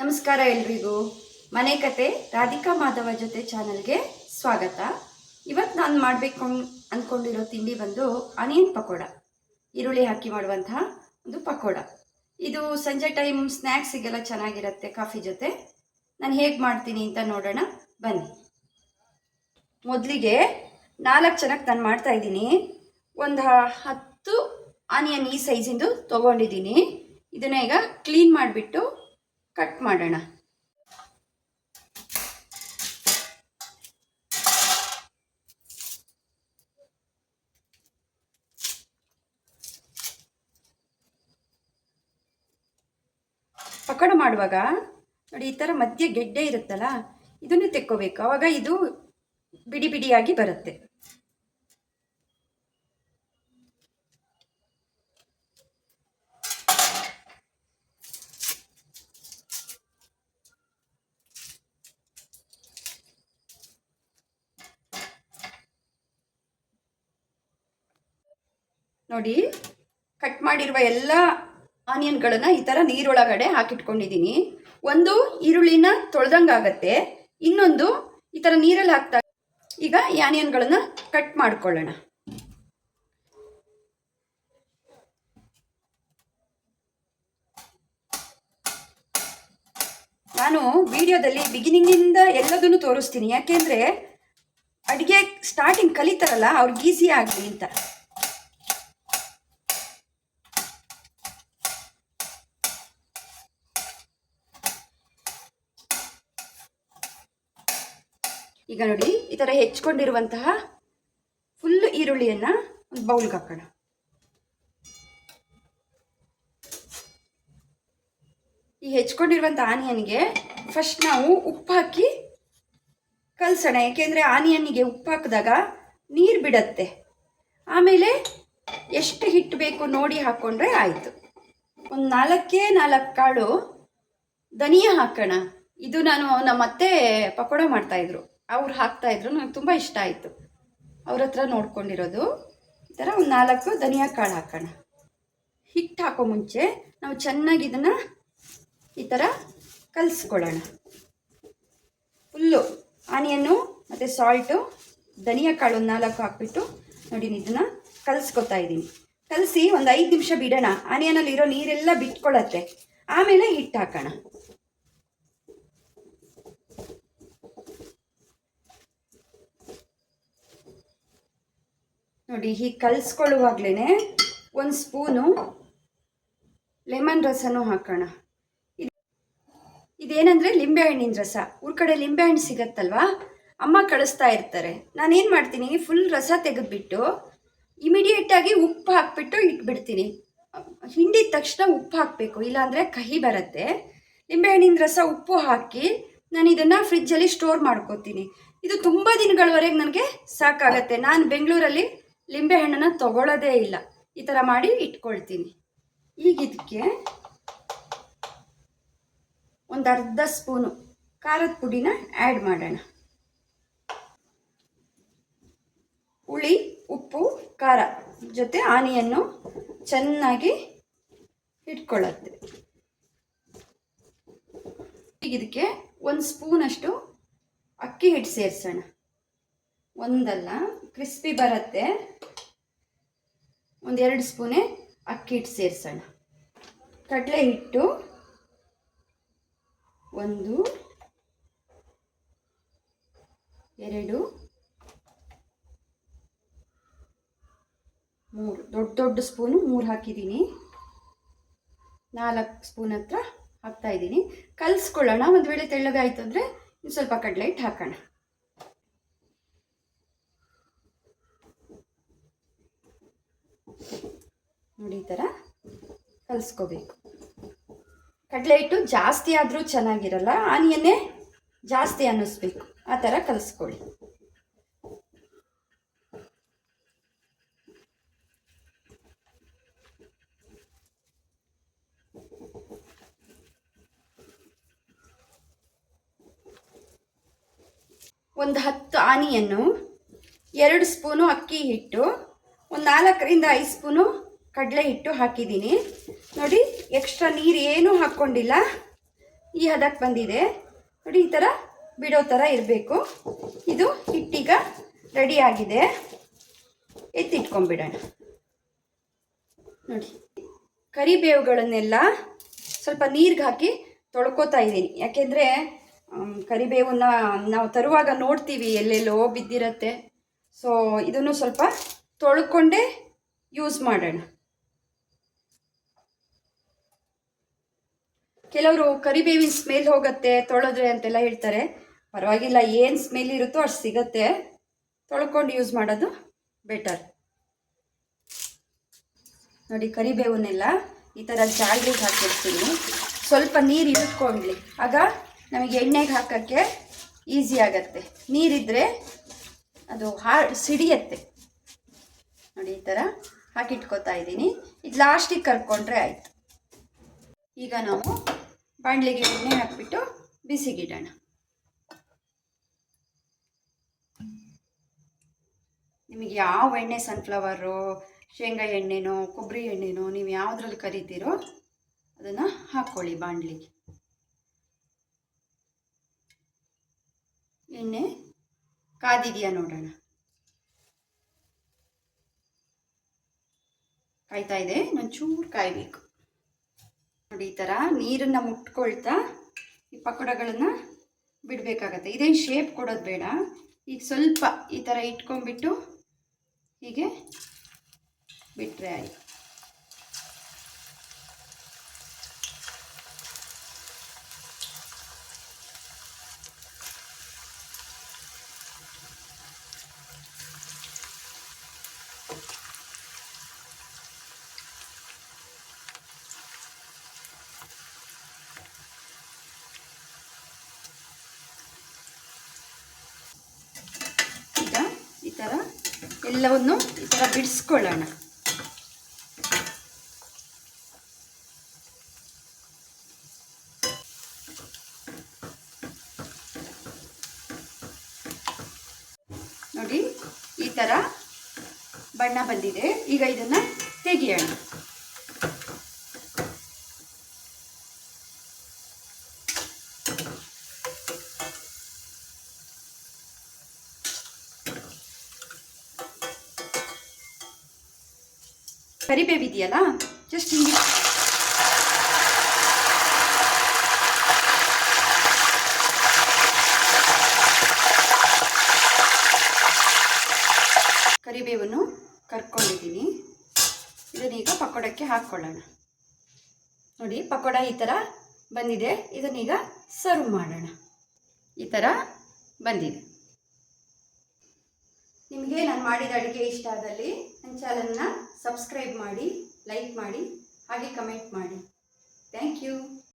ನಮಸ್ಕಾರ ಎಲ್ರಿಗೂ. ಮನೆ ಕತೆ ರಾಧಿಕಾ ಮಾಧವ ಜೊತೆ ಚಾನಲ್ಗೆ ಸ್ವಾಗತ. ಇವತ್ತು ನಾನು ಮಾಡಬೇಕು ಅಂದ್ಕೊಂಡಿರೋ ತಿಂಡಿ ಬಂದು ಆನಿಯನ್ ಪಕೋಡ. ಈರುಳ್ಳಿ ಹಾಕಿ ಮಾಡುವಂತಹ ಒಂದು ಪಕೋಡ. ಇದು ಸಂಜೆ ಟೈಮ್ ಸ್ನ್ಯಾಕ್ಸಿಗೆಲ್ಲ ಚೆನ್ನಾಗಿರುತ್ತೆ ಕಾಫಿ ಜೊತೆ. ನಾನು ಹೇಗೆ ಮಾಡ್ತೀನಿ ಅಂತ ನೋಡೋಣ, ಬನ್ನಿ. ಮೊದಲಿಗೆ ನಾಲ್ಕು ಜನಕ್ಕೆ ನಾನು ಮಾಡ್ತಾ ಇದ್ದೀನಿ. ಒಂದು ಹತ್ತು ಆನಿಯನ್ ಈ ಸೈಜಿಂದು ತೊಗೊಂಡಿದ್ದೀನಿ. ಇದನ್ನ ಈಗ ಕ್ಲೀನ್ ಮಾಡಿಬಿಟ್ಟು ಕಟ್ ಮಾಡೋಣ. ಪಕೋಡ ಮಾಡುವಾಗ, ನೋಡಿ ಈ ಥರ ಮಧ್ಯೆ ಗೆಡ್ಡೆ ಇರುತ್ತಲ್ಲ, ಇದನ್ನು ತೆಕ್ಕೋಬೇಕು. ಆವಾಗ ಇದು ಬಿಡಿ ಬಿಡಿಯಾಗಿ ಬರುತ್ತೆ. ನೋಡಿ ಕಟ್ ಮಾಡಿರುವ ಎಲ್ಲ ಆನಿಯನ್ಗಳನ್ನು ಈ ಥರ ನೀರೊಳಗಡೆ ಹಾಕಿಟ್ಕೊಂಡಿದ್ದೀನಿ. ಒಂದು ಈರುಳ್ಳಿನ ತೊಳೆದಂಗಾಗತ್ತೆ ಇನ್ನೊಂದು ಈ ಥರ ನೀರಲ್ಲಿ ಹಾಕ್ತಾ ಈಗ ಈ ಆನಿಯನ್ಗಳನ್ನು ಕಟ್ ಮಾಡ್ಕೊಳ್ಳೋಣ. ನಾನು ವಿಡಿಯೋದಲ್ಲಿ ಬಿಗಿನಿಂಗಿಂದ ಎಲ್ಲದನ್ನು ತೋರಿಸ್ತೀನಿ. ಯಾಕೆಂದರೆ ಅಡುಗೆ ಸ್ಟಾರ್ಟಿಂಗ್ ಕಲಿತಾರಲ್ಲ, ಅವ್ರಿಗೆ ಈಸಿ ಆಗಲಿ ಅಂತ. ಈಗ ನೋಡಿ, ಈ ಥರ ಹೆಚ್ಕೊಂಡಿರುವಂತಹ ಫುಲ್ ಈರುಳ್ಳಿಯನ್ನು ಒಂದು ಬೌಲ್ಗೆ ಹಾಕೋಣ. ಈ ಹೆಚ್ಕೊಂಡಿರುವಂಥ ಆನಿಯನ್ಗೆ ಫಸ್ಟ್ ನಾವು ಉಪ್ಪು ಹಾಕಿ ಕಲಸೋಣ. ಏಕೆಂದರೆ ಆನಿಯನ್ನಿಗೆ ಉಪ್ಪು ಹಾಕಿದಾಗ ನೀರು ಬಿಡತ್ತೆ. ಆಮೇಲೆ ಎಷ್ಟು ಹಿಟ್ಟು ಬೇಕು ನೋಡಿ ಹಾಕ್ಕೊಂಡ್ರೆ ಆಯಿತು. ಒಂದು ನಾಲ್ಕೇ ನಾಲ್ಕು ಕಾಳು ಧನಿಯಾ ಹಾಕೋಣ. ಇದು ನಾನು ನಮ್ಮ ಅತ್ತೆ ಪಕೋಡ ಮಾಡ್ತಾಯಿದ್ರು ಅವ್ರು ಹಾಕ್ತಾಯಿದ್ರು ನನಗೆ ತುಂಬ ಇಷ್ಟ ಆಯಿತು. ಅವ್ರ ಹತ್ರ ನೋಡ್ಕೊಂಡಿರೋದು, ಈ ಥರ ಒಂದು ನಾಲ್ಕು ಧನಿಯಾ ಕಾಳು ಹಾಕೋಣ. ಹಿಟ್ಟು ಹಾಕೋ ಮುಂಚೆ ನಾವು ಚೆನ್ನಾಗಿ ಇದನ್ನು ಈ ಥರ ಕಲಿಸ್ಕೊಳ್ಳೋಣ. ಫುಲ್ಲು ಆನಿಯನ್ನು ಮತ್ತು ಸಾಲ್ಟು, ಧನಿಯಾ ಕಾಳು ಒಂದು ನಾಲ್ಕು ಹಾಕ್ಬಿಟ್ಟು ನೋಡಿ ಇದನ್ನು ಕಲಿಸ್ಕೊತಾ ಇದ್ದೀನಿ ಕಲಸಿ ಒಂದು ಐದು ನಿಮಿಷ ಬಿಡೋಣ. ಆನಿಯನಲ್ಲಿ ಇರೋ ನೀರೆಲ್ಲ ಬಿಟ್ಕೊಳ್ಳತ್ತೆ ಆಮೇಲೆ ಹಿಟ್ಟು ಹಾಕೋಣ. ನೋಡಿ, ಹೀಗೆ ಕಲಿಸ್ಕೊಳ್ಳುವಾಗ್ಲೇ ಒಂದು ಸ್ಪೂನು ಲೆಮನ್ ರಸನೂ ಹಾಕೋಣ. ಇದು ಇದೇನಂದರೆ ಲಿಂಬೆಹಣ್ಣಿನ ರಸ. ಊರ ಕಡೆ ಲಿಂಬೆಹಣ್ಣು ಸಿಗತ್ತಲ್ವಾ? ಅಮ್ಮ ಕಳಿಸ್ತಾ ಇರ್ತಾರೆ. ನಾನೇನು ಮಾಡ್ತೀನಿ? ಫುಲ್ ರಸ ತೆಗೆದುಬಿಟ್ಟು ಇಮಿಡಿಯೇಟಾಗಿ ಉಪ್ಪು ಹಾಕ್ಬಿಟ್ಟು ಇಟ್ಬಿಡ್ತೀನಿ. ಹಿಂಡಿದ ತಕ್ಷಣ ಉಪ್ಪು ಹಾಕಬೇಕು. ಇಲ್ಲಾಂದರೆ ಕಹಿ ಬರುತ್ತೆ. ಲಿಂಬೆಹಣ್ಣಿನ ರಸ ಉಪ್ಪು ಹಾಕಿ ನಾನು ಇದನ್ನು ಫ್ರಿಜ್ಜಲ್ಲಿ ಸ್ಟೋರ್ ಮಾಡ್ಕೋತೀನಿ. ಇದು ತುಂಬ ದಿನಗಳವರೆಗೆ ನನಗೆ ಸಾಕಾಗತ್ತೆ. ನಾನು ಬೆಂಗಳೂರಲ್ಲಿ ಲಿಂಬೆಹಣ್ಣನ್ನು ತಗೊಳ್ಳೋದೇ ಇಲ್ಲ. ಈ ಥರ ಮಾಡಿ ಇಟ್ಕೊಳ್ತೀನಿ. ಈಗ ಇದಕ್ಕೆ ಒಂದು ಅರ್ಧ ಸ್ಪೂನು ಖಾರದ ಪುಡಿನ ಆ್ಯಡ್ ಮಾಡೋಣ. ಹುಳಿ, ಉಪ್ಪು, ಖಾರ ಜೊತೆ ಆನಿಯನ್ನು ಚೆನ್ನಾಗಿ ಇಟ್ಕೊಳ್ಳುತ್ತೆ ಈಗ ಇದಕ್ಕೆ ಒಂದು ಸ್ಪೂನಷ್ಟು ಅಕ್ಕಿ ಹಿಟ್ಟು ಸೇರಿಸೋಣ. ಒಂದಲ್ಲ, ಕ್ರಿಸ್ಪಿ ಬರುತ್ತೆ. ಒಂದೆರಡು ಸ್ಪೂನೇ ಅಕ್ಕಿ ಹಿಟ್ಟು ಸೇರಿಸೋಣ. ಕಡಲೆ ಹಿಟ್ಟು ಒಂದು, ಎರಡು, ಮೂರು. ದೊಡ್ಡ ದೊಡ್ಡ ಸ್ಪೂನು ಮೂರು ಹಾಕಿದ್ದೀನಿ. ನಾಲ್ಕು ಸ್ಪೂನ್ ಹತ್ರ ಹಾಕ್ತಾ ಇದ್ದೀನಿ. ಕಲಿಸ್ಕೊಳ್ಳೋಣ. ಒಂದು ವೇಳೆ ತೆಳ್ಳಗಾಯ್ತು ಅಂದರೆ ಇನ್ನು ಸ್ವಲ್ಪ ಕಡಲೆ ಹಿಟ್ಟು ಹಾಕೋಣ. ನೋಡಿ ಈ ಥರ ಕಲಿಸ್ಕೋಬೇಕು. ಕಡಲೆ ಹಿಟ್ಟು ಜಾಸ್ತಿ ಆದರೂ ಚೆನ್ನಾಗಿರಲ್ಲ, ಆನಿಯನ್ನೇ ಜಾಸ್ತಿ ಅನ್ನಿಸ್ಬೇಕು. ಆ ಥರ ಕಲಿಸ್ಕೊಳ್ಳಿ. ಒಂದು ಹತ್ತು ಆನಿಯನ್ನು ಎರಡು ಸ್ಪೂನು ಅಕ್ಕಿ ಹಿಟ್ಟು, ಒಂದು ನಾಲ್ಕರಿಂದ ಐದು ಸ್ಪೂನು ಕಡಲೆ ಹಿಟ್ಟು ಹಾಕಿದ್ದೀನಿ. ನೋಡಿ ಎಕ್ಸ್ಟ್ರಾ ನೀರು ಏನೂ ಹಾಕ್ಕೊಂಡಿಲ್ಲ. ಈ ಹದಕ್ಕೆ ಬಂದಿದೆ. ನೋಡಿ, ಈ ಥರ ಬಿಡೋ ಥರ ಇರಬೇಕು. ಇದು ಹಿಟ್ಟೀಗ ರೆಡಿ ಆಗಿದೆ. ಎತ್ತಿಟ್ಕೊಂಡ್ಬಿಡೋಣ. ನೋಡಿ, ಕರಿಬೇವುಗಳನ್ನೆಲ್ಲ ಸ್ವಲ್ಪ ನೀರಿಗೆ ಹಾಕಿ ತೊಳ್ಕೊತಾ ಇದ್ದೀನಿ. ಯಾಕೆಂದರೆ ಕರಿಬೇವನ್ನ ನಾವು ತರುವಾಗ ನೋಡ್ತೀವಿ, ಎಲ್ಲೆಲ್ಲೋ ಬಿದ್ದಿರತ್ತೆ. ಸೊ ಇದನ್ನು ಸ್ವಲ್ಪ ತೊಳ್ಕೊಂಡೇ ಯೂಸ್ ಮಾಡೋಣ. ಕೆಲವರು ಕರಿಬೇವಿನ ಸ್ಮೆಲ್ ಹೋಗುತ್ತೆ, ತೊಳೆದ್ರೆ ಅಂತೆಲ್ಲ ಹೇಳ್ತಾರೆ. ಪರವಾಗಿಲ್ಲ, ಏನು ಸ್ಮೆಲ್ ಇರುತ್ತೋ ಅಷ್ಟು ಸಿಗತ್ತೆ. ತೊಳ್ಕೊಂಡು ಯೂಸ್ ಮಾಡೋದು ಬೆಟರ್ ನೋಡಿ, ಕರಿಬೇವನ್ನೆಲ್ಲ ಈ ಥರ ಜಾಲ್ರಿಗೆ ಹಾಕಿರ್ತೀನಿ ಸ್ವಲ್ಪ ನೀರು ಇಟ್ಕೊಂಡ್ಲಿ ಆಗ ನಮಗೆ ಎಣ್ಣೆಗೆ ಹಾಕೋಕ್ಕೆ ಈಸಿ ಆಗತ್ತೆ. ನೀರಿದ್ದರೆ ಅದು ಹಾ ಸಿಡಿಯತ್ತೆ. ನೋಡಿ, ಈ ಥರ ಹಾಕಿಟ್ಕೋತಾ ಇದ್ದೀನಿ. ಇದು ಲಾಸ್ಟಿಗೆ ಕರ್ಕೊಂಡ್ರೆ ಆಯಿತು. ಈಗ ನಾವು ಬಾಣಲಿಗೆ ಎಣ್ಣೆ ಹಾಕ್ಬಿಟ್ಟು ಬಿಸಿಗಿಡೋಣ. ನಿಮಗೆ ಯಾವ ಎಣ್ಣೆ ಸನ್ಫ್ಲವರು ಶೇಂಗಾ ಎಣ್ಣೆನೋ, ಕೊಬ್ಬರಿ ಎಣ್ಣೆನೋ ನೀವು ಯಾವುದ್ರಲ್ಲಿ ಕರಿತೀರೋ ಅದನ್ನು ಹಾಕ್ಕೊಳ್ಳಿ ಬಾಣಲಿಗೆ. ಎಣ್ಣೆ ಕಾದಿದೆಯಾ ನೋಡೋಣ. ಕಾಯ್ತಾ ಇದೆ ನಾನು ಚೂರು ಕಾಯಬೇಕು. ನೋಡಿ ಈ ಥರ ನೀರನ್ನು ಮುಟ್ಕೊಳ್ತಾ ಈ ಪಕೋಡಗಳನ್ನು ಬಿಡಬೇಕಾಗತ್ತೆ. ಇದೇನು ಶೇಪ್ ಕೊಡೋದು ಬೇಡ. ಈಗ ಸ್ವಲ್ಪ ಈ ಥರ ಇಟ್ಕೊಂಡ್ಬಿಟ್ಟು ಹೀಗೆ ಬಿಟ್ಟರೆ ಆಯಿತು ಈಗ ಈ ಥರ ಎಲ್ಲವನ್ನು ಈ ಥರ ಬಿಡಿಸ್ಕೊಳ್ಳೋಣ. ನೋಡಿ ಈ ಥರ ಬಣ್ಣ ಬಂದಿದೆ. ಈಗ ಇದನ್ನು ತೆಗಿಯೋಣ. ಕರಿಬೇವಿದೆಯಲ್ಲ? ಜಸ್ಟ್ ಹಿಂಗೆ. ಕರಿಬೇವನ್ನು ಕರ್ಕೊಂಡಿದ್ದೀನಿ. ಇದನ್ನೀಗ ಪಕೋಡಕ್ಕೆ ಹಾಕ್ಕೊಳ್ಳೋಣ ನೋಡಿ, ಪಕೋಡ ಈ ಥರ ಬಂದಿದೆ. ಇದನ್ನೀಗ ಸರ್ವ್ ಮಾಡೋಣ. ಈ ಥರ ಬಂದಿದೆ. ನಿಮಗೆ ನಾನು ಮಾಡಿದ ಅಡುಗೆ ಇಷ್ಟ ಆದಲ್ಲಿ ನನ್ನ ಚಾನಲ್ನ ಸಬ್ಸ್ಕ್ರೈಬ್ ಮಾಡಿ, ಲೈಕ್ ಮಾಡಿ, ಹಾಗೆ ಕಮೆಂಟ್ ಮಾಡಿ. Thank you.